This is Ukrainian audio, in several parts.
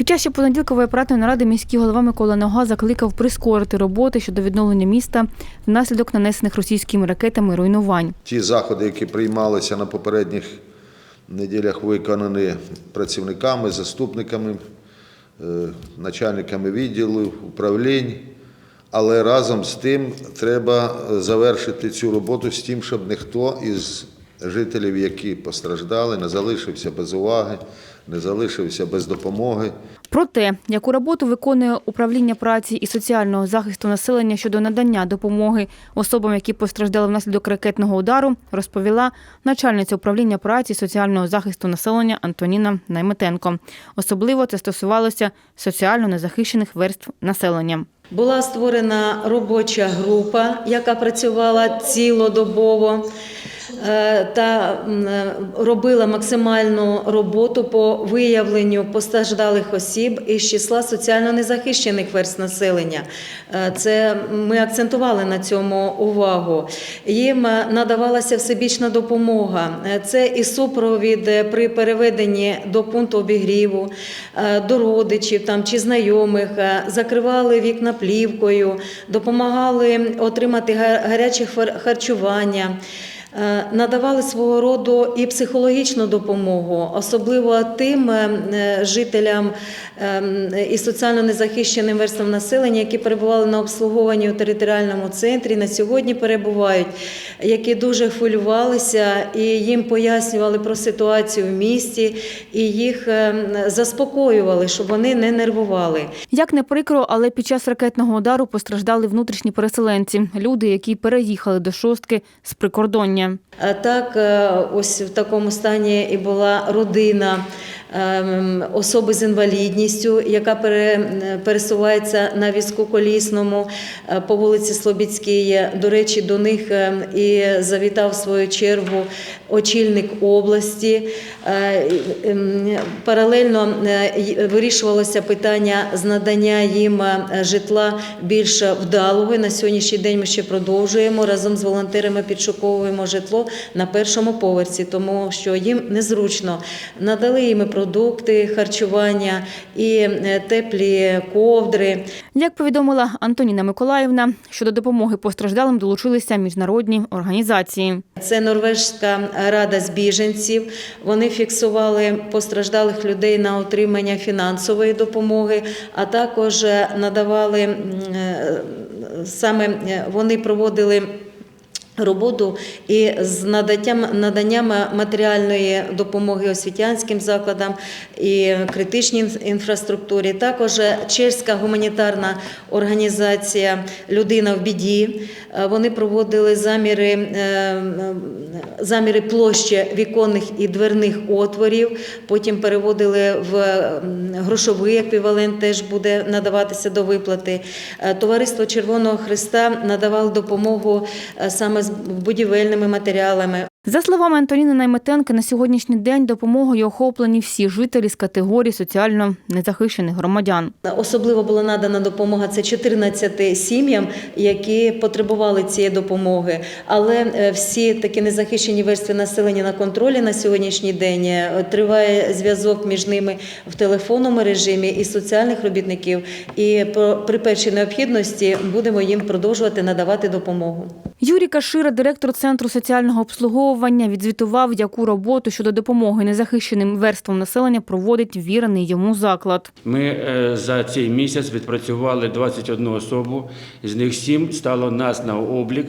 Під час ще понеділкової апаратної наради міський голова Микола Нога закликав прискорити роботи щодо відновлення міста внаслідок нанесених російськими ракетами руйнувань. Ті заходи, які приймалися на попередніх неділях, виконані працівниками, заступниками, е, начальниками відділів, управлінь. Але разом з тим треба е, завершити цю роботу з тим, щоб ніхто із жителів, які постраждали, не залишився без уваги, не залишився без допомоги. Про те, яку роботу виконує управління праці і соціального захисту населення щодо надання допомоги особам, які постраждали внаслідок ракетного удару, розповіла начальниця управління праці і соціального захисту населення Антоніна Найметенко. Особливо це стосувалося соціально незахищених верств населення. Була створена робоча група, яка працювала цілодобово та е, робила максимальну роботу по виявленню постраждалих осіб із числа соціально незахищених верств населення. Е, Це ми акцентували на цьому увагу. Їм е, надавалася всебічна допомога. Е, Це і супровід е, при переведенні до пункту обігріву, е, до родичів там чи знайомих, е, закривали вікна плівкою, допомагали отримати га- гаряче хар- харчування. Е, Надавали свого роду і психологічну допомогу, особливо тим е, жителям е, і соціально незахищеним верствам населення, які перебували на обслуговуванні у територіальному центрі, на сьогодні перебувають, які дуже хвилювалися і їм пояснювали про ситуацію в місті, і їх е, заспокоювали, щоб вони не нервували. Як не прикро, але під час ракетного удару постраждали внутрішні переселенці, люди, які переїхали до шостки з прикордоння. А Так, е, ось в такому стані і була родина особи з інвалідністю, яка пере- пересувається на візку колісному е, по вулиці Слобідській. До речі, до них е, і завітав в свою чергу очільник області. Е, ем, Паралельно е, вирішувалося питання з надання їм е, житла більш вдалого. На сьогоднішній день ми ще продовжуємо разом з волонтерами підшуковуємо житло на першому поверсі, тому що їм незручно. Надали їм і продукти харчування і е, теплі ковдри. Як повідомила Антоніна Миколаївна, щодо допомоги постраждалим долучилися міжнародні організації. Це Норвежська рада з біженців. Вони фіксували постраждалих людей на отримання фінансової допомоги, а також е, надавали е, саме вони проводили. Роботу і з наданням, наданням матеріальної допомоги освітянським закладам і критичній інфраструктурі. Також чеська гуманітарна організація Людина в біді. Е, Вони проводили заміри, е, заміри площі віконних і дверних отворів. Потім переводили в грошовий еквівалент, теж буде надаватися до виплати. Е, Товариство Червоного Христа надавало допомогу саме з будівельними матеріалами. За словами Антоніни Найметенки, на сьогоднішній день допомогою охоплені всі жителі з категорії соціально незахищених громадян. Особливо була надана допомога це 14 сім'ям, які потребували цієї допомоги. Але е, всі такі незахищені верстви населення на контролі на сьогоднішній день Е, триває зв'язок між ними в телефонному режимі і соціальних робітників. І при першій необхідності будемо їм продовжувати надавати допомогу. Юрій Кашира, директор центру соціального обслуговування, відзвітував, яку роботу щодо допомоги незахищеним верствам населення проводить вірений йому заклад. Ми е, за цей місяць відпрацювали 21 особу, з них 7 стало нас на облік,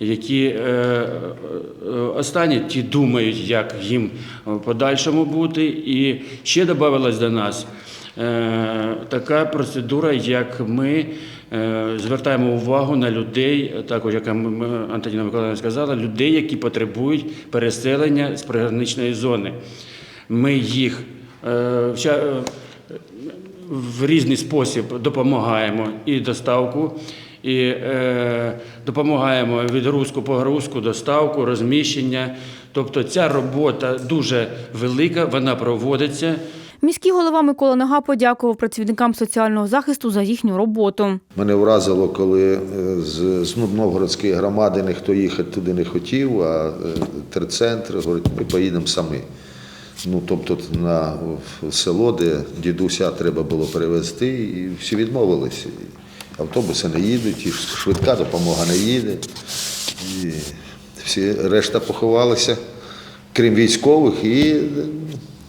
які е, е, останні ті думають, як їм в подальшому бути. І ще додавалась до нас така процедура, як ми звертаємо увагу на людей, також як Антоніна Миколаївна сказала, людей, які потребують переселення з приграничної зони. Ми їх е, е, в різний спосіб допомагаємо і доставку, і е, допомагаємо відгрузку, погрузку, доставку, розміщення. Тобто ця робота дуже велика, вона проводиться. Міський голова Микола Нога подякував працівникам соціального захисту за їхню роботу. Мене вразило, коли е, з, з Новгородської громади ніхто їхати туди не хотів, а е, терцентр говорить, ми поїдемо самі. Ну, тобто на село, де дідуся треба було перевезти, і всі відмовилися. Автобуси не їдуть, і швидка допомога не їде. І всі решта поховалися, крім військових, і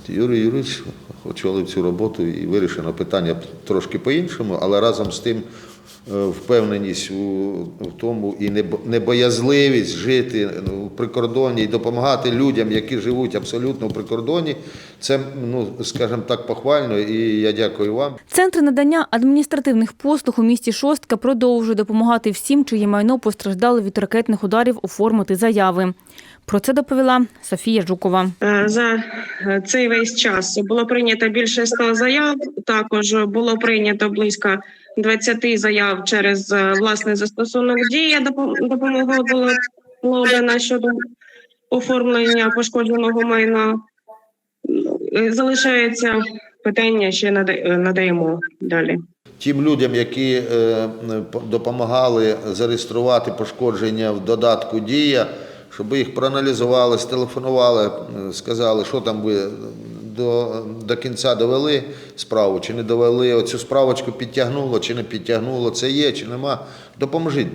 Юрій Юрійович очолив цю роботу і вирішено питання трошки по-іншому, але разом з тим впевненість у, в тому і небо- небоязливість жити ну, в прикордонні і допомагати людям, які живуть абсолютно в прикордонні, це, ну, скажімо так, похвально, і я дякую вам. Центр надання адміністративних послуг у місті Шостка продовжує допомагати всім, чиє майно постраждало від ракетних ударів, оформити заяви. Про це доповіла Софія Жукова. Е, За е, цей весь час було прийнято більше ста заяв. Також було прийнято близько 20 заяв через е, власний застосунок дія. Допом- Допомога була надана щодо оформлення пошкодженого майна. Е, Залишається питання, ще е, надаємо далі. Тим людям, які допомагали зареєструвати пошкодження в додатку Дія, щоб їх проаналізували, стелефонували, сказали, що там ви до, до кінця довели справу, чи не довели, оцю справочку підтягнуло, чи не підтягнуло, це є, чи нема. Допоможіть.